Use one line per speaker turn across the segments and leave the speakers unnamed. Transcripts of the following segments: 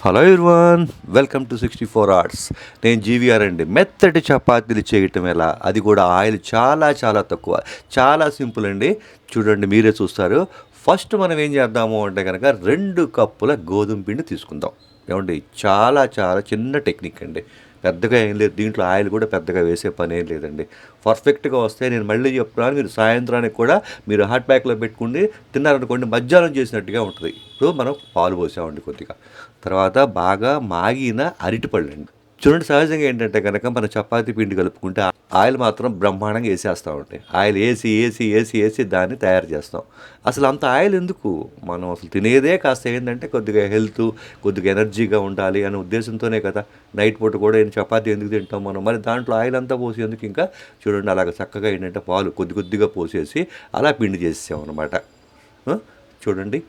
Hello Irwan welcome to sixty four hours నేను GVR అండి మెత్తటి చపాతీలు చేయటం ఎలా? అది కూడా ఆయిల్ చాలా చాలా తక్కువ. చాలా సింపుల్ అండి. చూడండి మీరే చూస్తారు. ఫస్ట్ మనం ఏం చేద్దాము అంటే కనుక రెండు కప్పుల గోధుమ పిండి తీసుకుందాం. ఏమండి? చాలా చాలా చిన్న టెక్నిక్ అండి. పెద్దగా ఏం లేదు. దీంట్లో ఆయిల్ కూడా పెద్దగా వేసే పని ఏం లేదండి. పర్ఫెక్ట్గా వస్తే నేను మళ్ళీ చెప్తున్నాను మీరు సాయంత్రానికి కూడా మీరు హాట్ ప్యాక్లో పెట్టుకుని తిన్నారనుకోండి మధ్యాహ్నం చేసినట్టుగా ఉంటుంది. ఇప్పుడు మనం పాలు పోసామండి కొద్దిగా. తర్వాత బాగా మాగిన అరటిపళ్ళు అండి. చూడండి సహజంగా ఏంటంటే కనుక మన చపాతీ పిండి కలుపుకుంటే ఆయిల్ మాత్రం బ్రహ్మాండంగా వేసేస్తూ ఉంటాయి. ఆయిల్ వేసి వేసి వేసి వేసి దాన్ని తయారు చేస్తాం. అసలు అంత ఆయిల్ ఎందుకు? మనం అసలు తినేదే కాస్త ఏంటంటే కొద్దిగా హెల్త్ కొద్దిగా ఎనర్జీగా ఉండాలి అనే ఉద్దేశంతోనే కదా నైట్ పూట కూడా ఏం చపాతీ ఎందుకు తింటాం మనం? మరి దాంట్లో ఆయిల్ అంతా పోసి ఎందుకు ఇంకా చూడండి అలాగ చక్కగా ఏంటంటే పాలు కొద్ది కొద్దిగా పోసేసి అలా పిండి చేసేసామన్నమాట అనమాట చూడండి.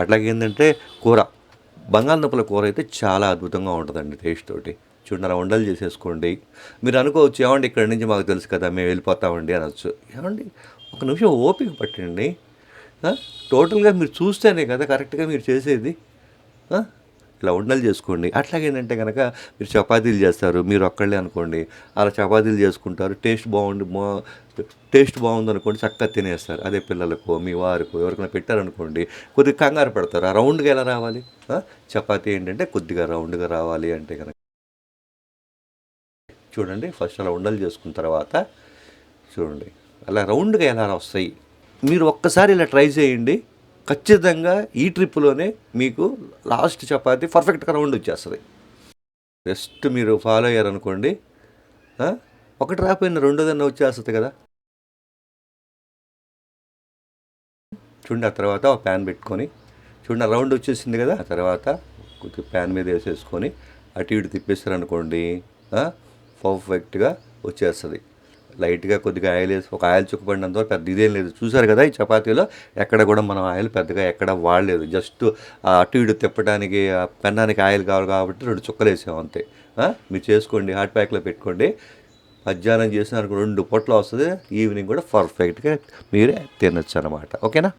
అట్లాగే ఏంటంటే కూర. బంగాళదుంపల కూర అయితే చాలా అద్భుతంగా ఉంటుందండి టేస్ట్ తోటి. చూడండి అలా ఉండలు చేసేసుకోండి. మీరు అనుకోవచ్చు ఏమండి ఇక్కడి నుంచి మాకు తెలుసు కదా మేము వెళ్ళిపోతామండి అనొచ్చు. ఏమండి ఒక నిమిషం ఓపిక పట్టండి. టోటల్గా మీరు చూస్తేనే కదా కరెక్ట్గా మీరు చేసేది. ఇలా ఉండలు చేసుకోండి. అట్లాగేంటంటే కనుక మీరు చపాతీలు చేస్తారు మీరు ఒక్కళ్ళే అనుకోండి. అలా చపాతీలు చేసుకుంటారు టేస్ట్ బాగుండి టేస్ట్ బాగుంది అనుకోండి చక్కగా తినేస్తారు. అదే పిల్లలకు మీ వారికి ఎవరికైనా పెట్టారనుకోండి కొద్దిగా కంగారు పెడతారు. ఆ రౌండ్గా ఎలా రావాలి? చపాతీ ఏంటంటే కొద్దిగా రౌండ్గా రావాలి అంటే కనుక చూడండి ఫస్ట్ అలా ఉండలు చేసుకున్న తర్వాత చూడండి అలా రౌండ్గా ఎలా వస్తాయి? మీరు ఒక్కసారి ఇలా ట్రై చేయండి. ఖచ్చితంగా ఈ ట్రిప్లోనే మీకు లాస్ట్ చపాతి పర్ఫెక్ట్గా రౌండ్ వచ్చేస్తుంది. జస్ట్ మీరు ఫాలో అయ్యారనుకోండి ఒకటి రాకపోయిన రెండోదన్న వచ్చేస్తుంది కదా? చూడండి ఆ తర్వాత ఒక ప్యాన్ పెట్టుకొని చూడండి ఆ రౌండ్ వచ్చేసింది కదా? ఆ తర్వాత కొద్దిగా ప్యాన్ మీద వేసేసుకొని అటు ఇటు తిప్పేస్తారనుకోండి పర్ఫెక్ట్గా వచ్చేస్తుంది. లైట్గా కొద్దిగా ఆయిల్ వేసి ఒక ఆయిల్ చుక్కబడినంత వరకు పెద్ద ఇదేం లేదు. చూసారు కదా ఈ చపాతీలో? ఎక్కడ కూడా మనం ఆయిల్ పెద్దగా ఎక్కడ వాడలేదు. జస్ట్ ఆ అటు ఇటు తిప్పడానికి ఆ పెన్నానికి ఆయిల్ కావాలి కాబట్టి రెండు చుక్కలు వేసాం అంతే. మీరు చేసుకోండి హాట్ ప్యాక్లో పెట్టుకోండి. మధ్యాహ్నం చేసిన రెండు పొట్లు వస్తుంది. ఈవినింగ్ కూడా పర్ఫెక్ట్గా మీరే తినొచ్చు అనమాట ఓకేనా?